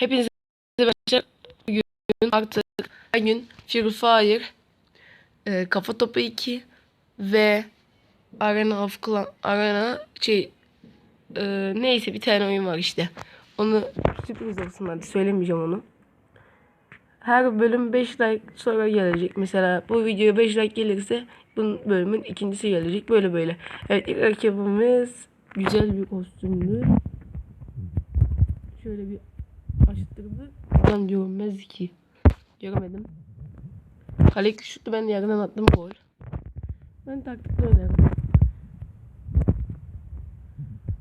Hepinize arkadaşlar bugün artık her gün Free Fire, e, Kafa Topu 2 ve Arena of Clan, Arena şey e, neyse bir tane oyun var işte. Onu sürpriz olsun hadi söylemeyeceğim onu. Her bölüm 5 like sonra gelecek. Mesela bu videoya 5 like gelirse bunun bölümün ikincisi gelecek. Böyle böyle. Evet ilk rakibimiz güzel bir kostümlü. Şöyle bir açtırdı. Adam görünmez ki. Göremedim. Kale küçülttü ben yerden attım gol. Ben taktikli oynarım.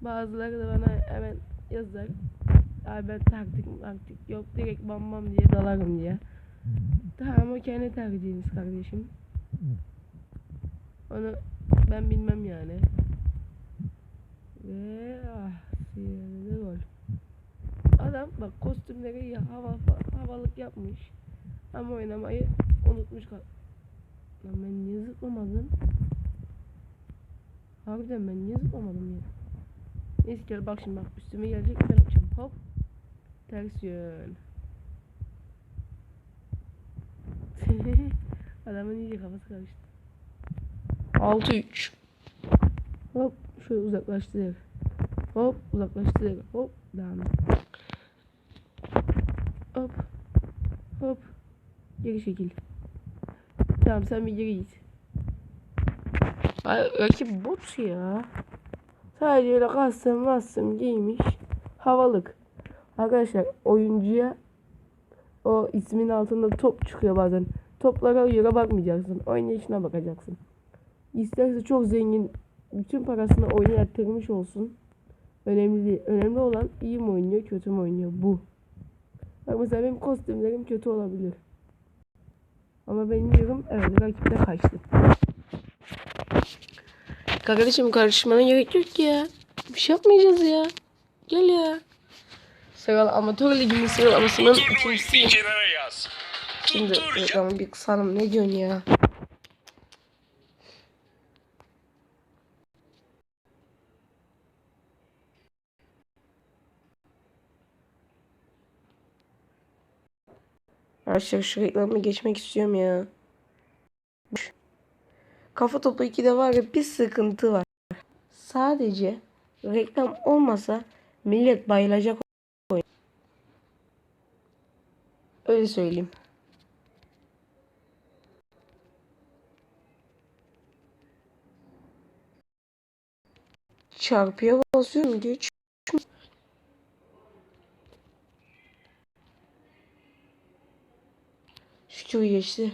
Bazıları da bana hemen yazar. Abi ben taktik taktik yok direkt bam bam diye dalarım diye. Tamam o kendi tercihiniz kardeşim. Onu ben bilmem yani. Ve ah siyerinde gol. Adam bak kostümleri ya hava havalık yapmış. Ama oynamayı unutmuş. Lan ben niye zıplamadım? Harbiden ben niye zıplamadım ya? Neyse gel bak şimdi bak üstüme gelecek ben yapacağım. Hop. Ters yön. Adamın iyice kafası karıştı. 6-3 Hop şöyle uzaklaştırır. Hop uzaklaştırır. Hop devam. Hop. Hop. Geri çekil. Tamam sen bir geri git. Ay rakip bot ya. Sadece öyle kastım bastım giymiş. Havalık. Arkadaşlar oyuncuya o ismin altında top çıkıyor bazen. Toplara göre bakmayacaksın. Oynayışına bakacaksın. İsterse çok zengin bütün parasını oyuna yatırmış olsun. Önemli değil. Önemli olan iyi mi oynuyor, kötü mü oynuyor bu. Bak mesela benim kostümlerim kötü olabilir. Ama benim yorum evet rakipte kaçtı. Kardeşim karışmana gerek yok ki ya. Bir şey yapmayacağız ya. Gel ya. Sıralı amatör liginin sıralamasının ikincisi. Şimdi reklamı bir kısalım. Ne diyorsun ya? Arkadaşlar şu reklamı geçmek istiyorum ya. Kafa topu 2'de var ya bir sıkıntı var. Sadece reklam olmasa millet bayılacak oyun. Öyle söyleyeyim. Çarpıya basıyorum geç. Şükür geçti.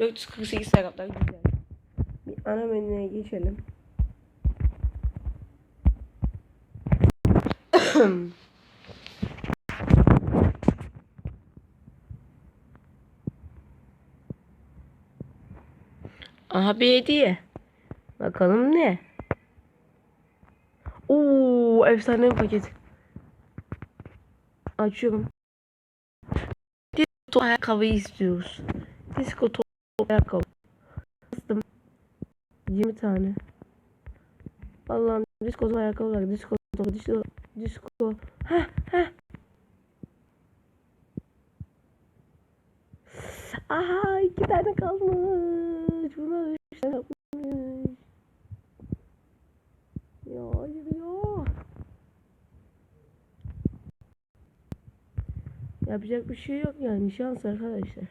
448 sakatlar güzel. Bir ana menüye geçelim. Aha bir hediye. Bakalım ne? Oo, efsane bir paket. Açıyorum. Disco ayakkabıyı istiyoruz. Disco top ayakkabı. Bastım. 20 tane. Allah'ım disco top ayakkabı var. Disco top, disco, disco. Heh, heh. Aha iki tane kalmış. Buna üç tane kalmış. Ya hayır ya. Yapacak bir şey yok yani şans arkadaşlar.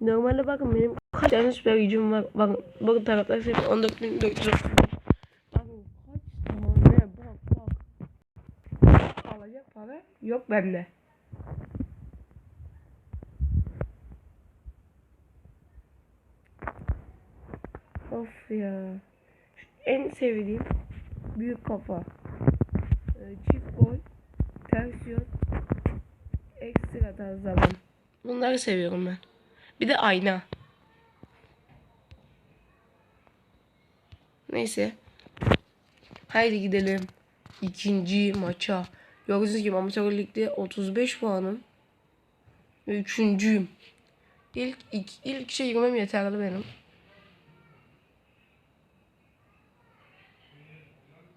Normalde bakın benim kaç tane süper gücüm var. Bakın bakın taraftar sayfa 14.400. Bakın kaç tane bak bak. Alacak para yok bende. Of ya. En sevdiğim büyük kafa. Ee, Çift gol. Ters yön. Tarz zaman. Bunları seviyorum ben. Bir de ayna. Neyse. Haydi gidelim. İkinci maça. Gördüğünüz gibi amatör ligde 35 puanım. Ve üçüncüyüm. İlk, ilk, ilk işe girmem yeterli benim.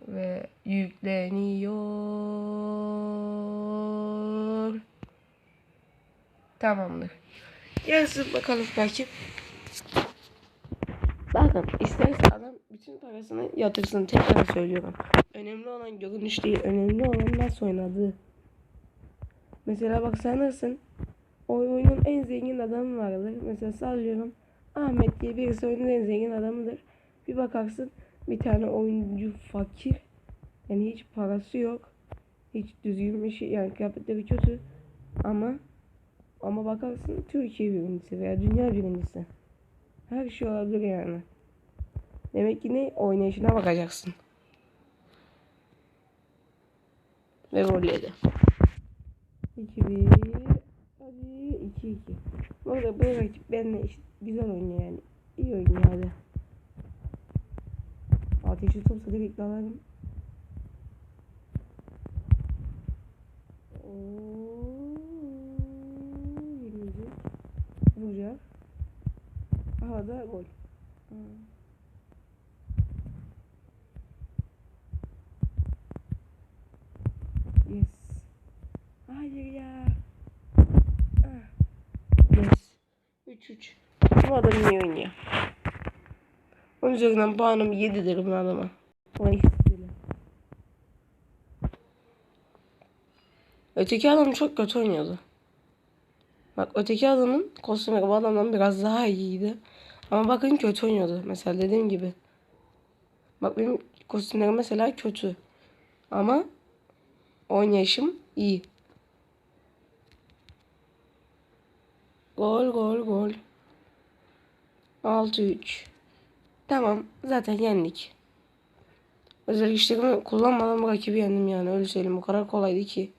Ve yükleniyor. Tamamdır. Yarısı bakalım belki. Bakın isterse adam bütün parasını yatırsın tekrar söylüyorum. Önemli olan görünüş değil. Önemli olan nasıl oynadığı. Mesela bak sanırsın o oyunun en zengin adamı vardır. Mesela sallıyorum Ahmet diye birisi oyunun en zengin adamıdır. Bir bakarsın bir tane oyuncu fakir. Yani hiç parası yok. Hiç düzgün bir şey yani kıyafetleri kötü. Ama ama bakarsın Türkiye birincisi veya dünya birincisi. Her şey olabilir yani. Demek ki ne oynayışına bakacaksın. Ve golleri. 2-1 Hadi 2-2 Burada bu rakip benimle işte güzel oynuyor yani. İyi oynuyor hadi. Ateşi topsa direkt alalım. Oo, Vuracak. Aha da gol. Ha. Yes. Hayır ya. Ah. Yes. 3-3. Bu adam iyi oynuyor. Onun üzerinden puanım 7'dir bu adama. Vay. Öteki adam çok kötü oynuyordu. Bak öteki adamın kostümü bu adamdan biraz daha iyiydi. Ama bakın kötü oynuyordu. Mesela dediğim gibi. Bak benim kostümlerim mesela kötü. Ama oynayışım iyi. Gol gol gol. 6-3. Tamam zaten yendik. Özel güçlerimi kullanmadan bu rakibi yendim yani öyle söyleyeyim. O kadar kolaydı ki.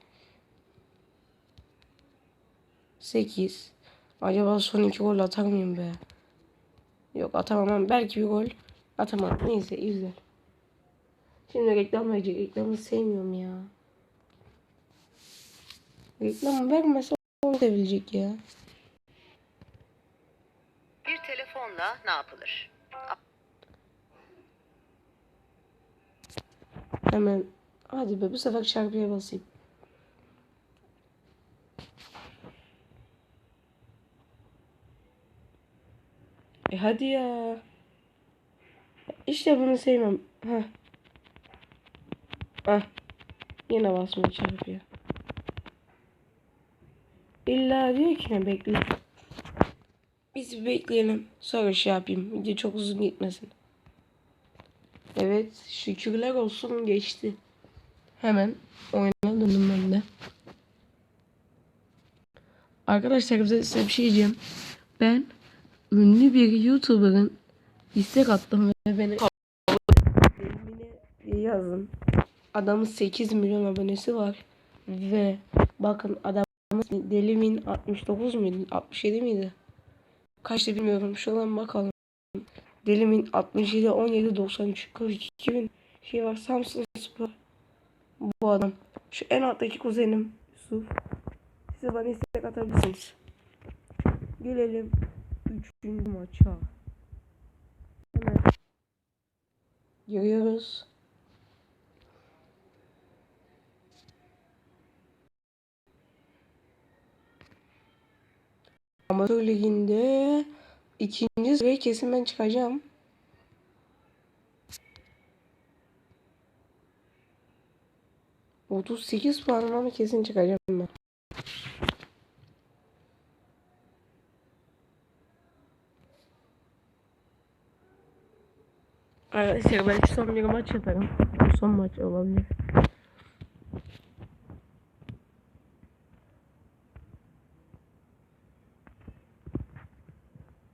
8. Acaba son iki gol atar mıyım be? Yok atamam ama belki bir gol atamam. Neyse güzel. Şimdi reklam verecek. Reklamı sevmiyorum ya. Reklam vermese onu sevilecek ya. Bir telefonla ne yapılır? Hemen hadi be bu sefer çarpıya basayım. E hadi ya. İşte bunu sevmem. Heh. Heh. Yine basmaya çarpıyor. İlla diyor ki ne bekle. Biz bir bekleyelim. Sonra şey yapayım. Video çok uzun gitmesin. Evet şükürler olsun geçti. Hemen oyuna döndüm ben de. Arkadaşlar size, size bir şey diyeceğim. Ben ünlü bir YouTuber'ın istek attım ve beni yazdım. Adamın 8 milyon abonesi var. Ve bakın adamın delimin 69 muydu? 67 miydi? Kaçtı bilmiyorum. Şuradan bakalım. Delimin 67 17 93 42 bin şey var Samsun Spor. Bu adam. Şu en alttaki kuzenim Yusuf. Size bana istek atabilirsiniz. Gelelim 3. maça. Hemen giriyoruz. Amatör liginde ikinci sıraya kesin ben çıkacağım. Otuz sekiz puanım ama kesin çıkacağım ben. Arkadaşlar belki son bir maç yaparım. Son maç olabilir.